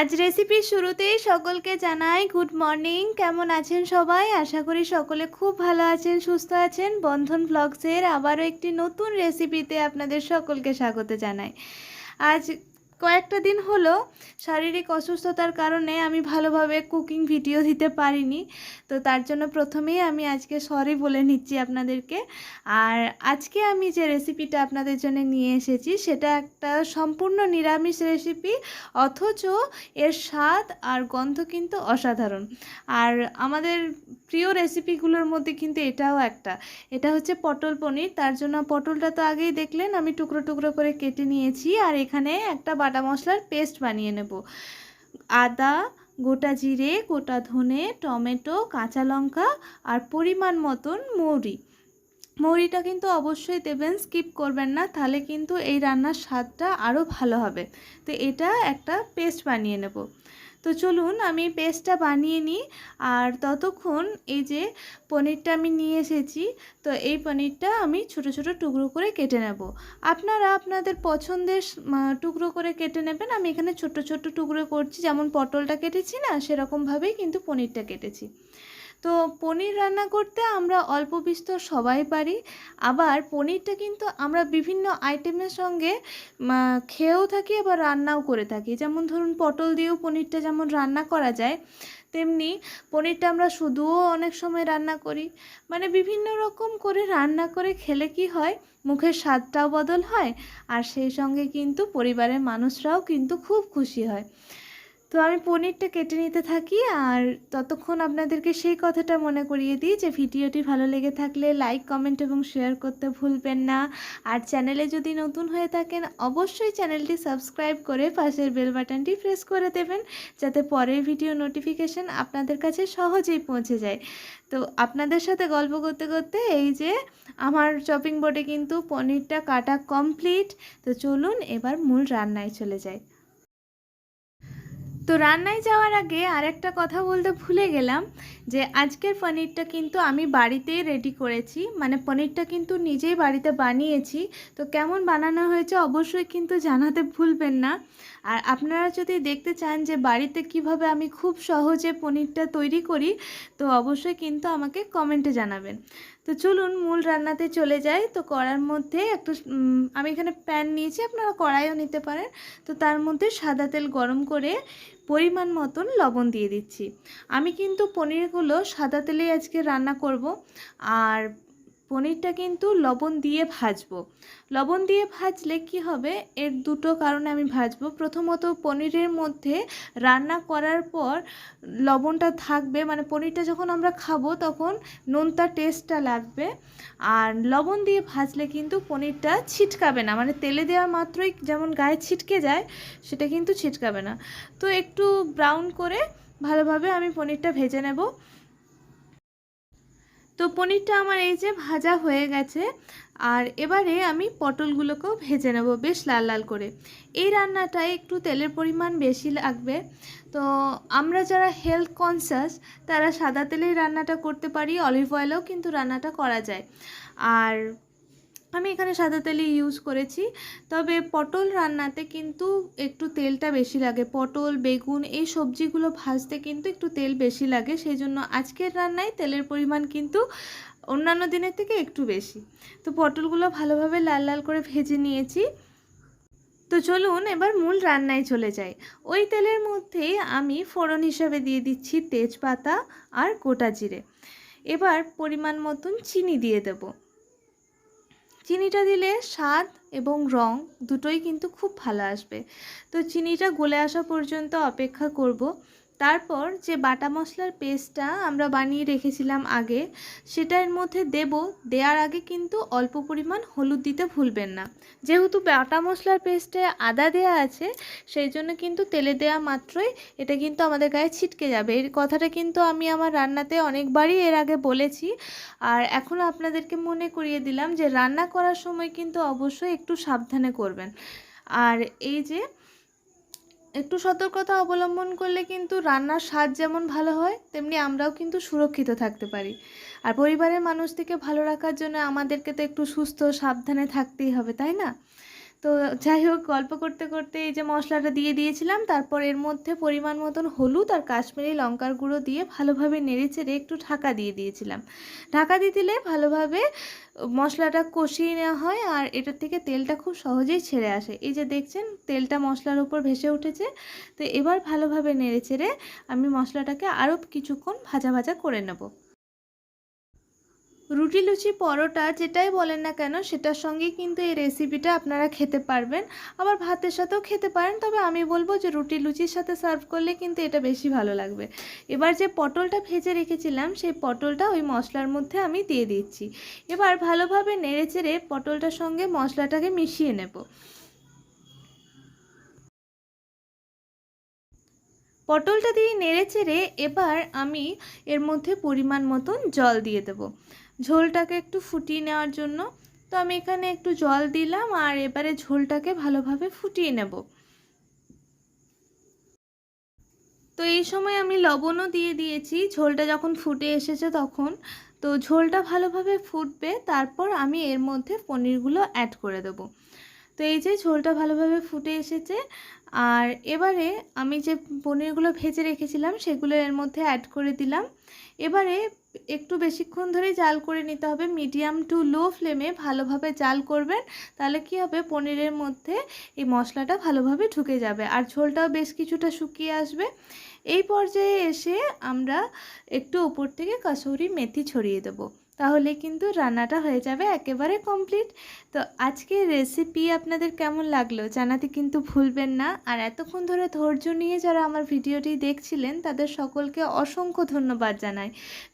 আজ রেসিপির শুরুতেই সকলকে জানাই গুড মর্নিং কেমন আছেন সবাই? আশা করি সকলে খুব ভালো আছেন, সুস্থ আছেন। বন্ধন ব্লগসের আবারও একটি নতুন রেসিপিতে আপনাদের সকলকে স্বাগত জানাই। আজ কয়েকটা দিন হলো শারীরিক অসুস্থতার কারণে আমি ভালোভাবে কুকিং ভিডিও দিতে পারিনি। তো তার জন্য প্রথমেই আমি আজকে সরি বলে নিচ্ছি আপনাদেরকে। আর আজকে আমি যে রেসিপিটা আপনাদের জন্য নিয়ে এসেছি, সেটা একটা সম্পূর্ণ নিরামিষ রেসিপি অথচ এর স্বাদ আর গন্ধ কিন্তু অসাধারণ। আর আমাদের প্রিয় রেসিপিগুলোর মধ্যে কিন্তু এটাও একটা। এটা হচ্ছে পটল পনির, তার জন্য পটলটা তো আগেই দেখলেন, আমি টুকরো টুকরো করে কেটে নিয়েছি। আর এখানে একটা মশলার পেস্ট বানিয়ে নেব। আদা, গোটা জিরে, গোটা ধনে, টমেটো, কাঁচা লঙ্কা আর পরিমাণ মতন মৌরি। মৌরিটা কিন্তু অবশ্যই দেবেন, স্কিপ করবেন না, তাহলে কিন্তু এই রান্নার স্বাদটা আরও ভালো হবে। তো এটা একটা পেস্ট বানিয়ে নেব। তো চলুন আমি পেস্টটা বানিয়ে নিই। আর ততক্ষণ এই যে পনিরটা আমি নিয়ে এসেছি, তো এই পনিরটা আমি ছোট ছোট টুকরো করে কেটে নেব। আপনারা আপনাদের পছন্দের টুকরো করে কেটে নেবেন। আমি এখানে ছোট ছোট টুকরো করছি। যেমন পটলটা কেটেছি না, সেরকমভাবেই কিন্তু পনিরটা কেটেছি। তো পনির রান্না করতে আমরা অল্প বিস্তর সবাই পারি, আবার পনিরটা কিন্তু আমরা বিভিন্ন আইটেমের সঙ্গে খেয়েও থাকি, আবার রান্নাও করে থাকি। যেমন ধরুন, পটল দিয়েও পনিরটা যেমন রান্না করা যায়, তেমনি পনিরটা আমরা শুধুও অনেক সময় রান্না করি। মানে বিভিন্ন রকম করে রান্না করে খেলে কি হয়, মুখের স্বাদটাও বদল হয়, আর সেই সঙ্গে কিন্তু পরিবারের মানুষরাও কিন্তু খুব খুশি হয়। তো আমি পনিরটা কেটে নিতে থাকি আর ততক্ষণ আপনাদেরকে সেই কথাটা মনে করিয়ে দিই যে ভিডিওটি ভালো লেগে থাকলে লাইক, কমেন্ট এবং শেয়ার করতে ভুলবেন না। আর চ্যানেলে যদি নতুন হয়ে থাকেন, অবশ্যই চ্যানেলটি সাবস্ক্রাইব করে পাশের বেল বাটনটি প্রেস করে দেবেন যাতে পরের ভিডিও নোটিফিকেশান আপনাদের কাছে সহজেই পৌঁছে যায়। তো আপনাদের সাথে গল্প করতে করতে এই যে আমার চপিং বোর্ডে কিন্তু পনিরটা কাটা কমপ্লিট। তো চলুন এবার মূল রান্নায় চলে যায় তো রান্নায় যাওয়ার আগে আরেকটা কথা বলতে ভুলে গেলাম যে আজকের পনিরটা কিন্তু আমি বাড়িতেই রেডি করেছি। মানে পনিরটা কিন্তু নিজেই বাড়িতে বানিয়েছি। তো কেমন বানানো হয়েছে অবশ্যই কিন্তু জানাতে ভুলবেন না। আর আপনারা যদি দেখতে চান যে বাড়িতে কীভাবে আমি খুব সহজে পনিরটা তৈরি করি, তো অবশ্যই কিন্তু আমাকে কমেন্টে জানাবেন। তো চলুন মূল রান্নাতে চলে যাই। তো কড়ার মধ্যে একটু আমি এখানে প্যান নিয়েছি, আপনারা কড়াইও নিতে পারেন। তো তার মধ্যে সাদা তেল গরম করে পরিমাণ মতন লবণ দিয়ে দিচ্ছি। আমি কিন্তু পনিরগুলো সাদা তেলেই আজকে রান্না করব। আর পনিরটা কিন্তু লবণ দিয়ে ভাজবো। লবণ দিয়ে ভাজলে কি হবে? এর দুটো কারণে আমি ভাজবো। প্রথমত, পনিরের মধ্যে রান্না করার পর লবণটা থাকবে মানে পনিরটা যখন আমরা খাব তখন নোনতা টেস্টটা লাগবে। আর লবণ দিয়ে ভাজলে কিন্তু পনিরটা ছিটকাবে না মানে তেলে দেওয়া মাত্রই যেমন গায়ে ছিটকে যায়, সেটা কিন্তু ছিটকাবে না। তো একটু ব্রাউন করে ভালোভাবে আমি পনিরটা ভেজে নেব। তো পনিরটা আমার এই যে ভাজা হয়ে গেছে। আর এবারে আমি পটলগুলোকেও ভেজে নেব বেশ লাল লাল করে। এই রান্নাটায় একটু তেলের পরিমাণ বেশি লাগবে। তো আমরা যারা হেলথ কনসাস তারা সাদা তেলেই রান্নাটা করতে পারি অলিভ অয়েলেও কিন্তু রান্নাটা করা যায়। আর আমি এখানে সাদা তেলই ইউজ করেছি। তবে পটল রান্নাতে কিন্তু একটু তেলটা বেশি লাগে। পটল, বেগুন এই সবজিগুলো ভাজতে কিন্তু একটু তেল বেশি লাগে। সেই জন্য আজকের রান্নায় তেলের পরিমাণ কিন্তু অন্যান্য দিনের থেকে একটু বেশি। তো পটলগুলো ভালোভাবে লাল লাল করে ভেজে নিয়েছি। তো চলুন এবার মূল রান্নায় চলে যাই। ওই তেলের মধ্যেই আমি ফোড়ন হিসাবে দিয়ে দিচ্ছি তেজপাতা আর গোটা জিরে। এবার পরিমাণ মতন চিনি দিয়ে দেবো। চিনিটা দিলে স্বাদ এবং রং দুটোই কিন্তু খুব ভালো আসবে। তো চিনিটা গলে আসা পর্যন্ত অপেক্ষা করব। তারপর যে বাটা মশলার পেস্টটা আমরা বানিয়ে রেখেছিলাম আগে, সেটা এর মধ্যে দেব। দেওয়ার আগে কিন্তু অল্প পরিমাণ হলুদ দিতে ভুলবেন না। যেহেতু বাটা মশলার পেস্টে আদা দেওয়া আছে, সেই জন্য কিন্তু তেলে দেওয়া মাত্রই এটা কিন্তু আমাদের গায়ে ছিটকে যাবে। এর কথাটা কিন্তু আমি আমার রান্নাতে অনেকবারই এর আগে বলেছি। আর এখন আপনাদেরকে মনে করিয়ে দিলাম যে রান্না করার সময় কিন্তু অবশ্যই একটু সাবধানে করবেন। আর এই যে একটু সতর্কতা অবলম্বন করলে কিন্তু রান্নার স্বাদ যেমন ভালো হয়, তেমনি আমরাও কিন্তু সুরক্ষিত থাকতে পারি। আর পরিবারের মানুষটিকে ভালো রাখার জন্য আমাদেরকে তো একটু সুস্থ, সাবধানে থাকতেই হবে, তাই না? তো যাই হোক, গল্প করতে করতে এই যে মশলাটা দিয়ে দিয়েছিলাম, তারপর এর মধ্যে পরিমাণ মতন হলুদ আর কাশ্মীরি লঙ্কার গুঁড়ো দিয়ে ভালোভাবে নেড়ে চেড়ে একটু ঢাকা দিয়ে দিয়েছিলাম। ঢাকা দিয়ে দিলে ভালোভাবে মশলাটা কষিয়ে নেওয়া হয় আর এটার থেকে তেলটা খুব সহজেই ছেড়ে আসে। এই যে দেখছেন, তেলটা মশলার উপর ভেসে উঠেছে। তো এবার ভালোভাবে নেড়ে চেড়ে আমি মশলাটাকে আরও কিছুক্ষণ ভাজা ভাজা করে নেব। রুটি লুচি পরোটা যেটাই বলেন না কেন, সেটার সঙ্গেই কিন্তু এই রেসিপিটা আপনারা খেতে পারবেন। আবার ভাতের সাথেও খেতে পারেন, তবে আমি বলব যে রুটি লুচির সাথে সার্ভ করলে কিন্তু এটা বেশি ভালো লাগবে। এবার যে পটলটা ভেজে রেখেছিলাম, সেই পটলটা ওই মশলার মধ্যে আমি দিয়ে দিচ্ছি। এবার ভালোভাবে নেড়ে চেড়ে পটলটার সঙ্গে মশলাটাকে মিশিয়ে নেব। পটলটা দিয়ে নেড়ে চেড়ে এবার আমি এর মধ্যে পরিমাণ মতন জল দিয়ে দেবো। ঝোলটাকে একটু ফুটিয়ে নেওয়ার জন্য। তো আমি এখানে একটু জল দিলাম আর এবারে ঝোলটাকে ভালোভাবে ফুটিয়ে নেব। তো এই সময় আমি লবণও দিয়ে দিয়েছি। ঝোলটা যখন ফুটে এসেছে তখন। তো ঝোলটা ভালোভাবে ফুটবে, তারপর আমি এর মধ্যে পনিরগুলো অ্যাড করে দেবো। তো এই যে ঝোলটা ভালোভাবে ফুটে এসেছে। আর এবারে আমি যে পনিরগুলো ভেজে রেখেছিলাম, সেগুলো এর মধ্যে অ্যাড করে দিলাম। এবারে একটু বেশিক্ষণ ধরে জাল করে নিতে হবে। মিডিয়াম টু লো ফ্লেমে ভালোভাবে জাল করবেন, তাহলে কি হবে? পনিরের মধ্যে এই মশলাটা ভালোভাবে ঢুকে যাবে আর ঝোলটাও বেশ কিছুটা শুকিয়ে আসবে। এই পর্যায়ে এসে আমরা একটু উপর থেকে কাসৌরি মেথি ছড়িয়ে দেবো। তাহলে কিন্তু রান্নাটা হয়ে যাবে একেবারে কমপ্লিট তো আজকের রেসিপি আপনাদের কেমন লাগল জানাতে কিন্তু ভুলবেন না। আর এতক্ষণ ধরে ধৈর্য নিয়ে যারা আমার ভিডিওটি দেখছিলেন, তাদের সকলকে অসংখ্য ধন্যবাদ জানাই।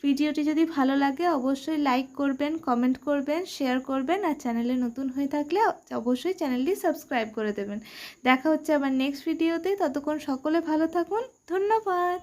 ভিডিওটি যদি ভালো লাগে অবশ্যই লাইক করবেন কমেন্ট করবেন শেয়ার করবেন আর চ্যানেলে নতুন হয়ে থাকলে অবশ্যই চ্যানেলটি সাবস্ক্রাইব করে দেবেন। দেখা হচ্ছে আবার নেক্সট ভিডিওতে ততক্ষণ সকলে ভালো থাকুন। ধন্যবাদ।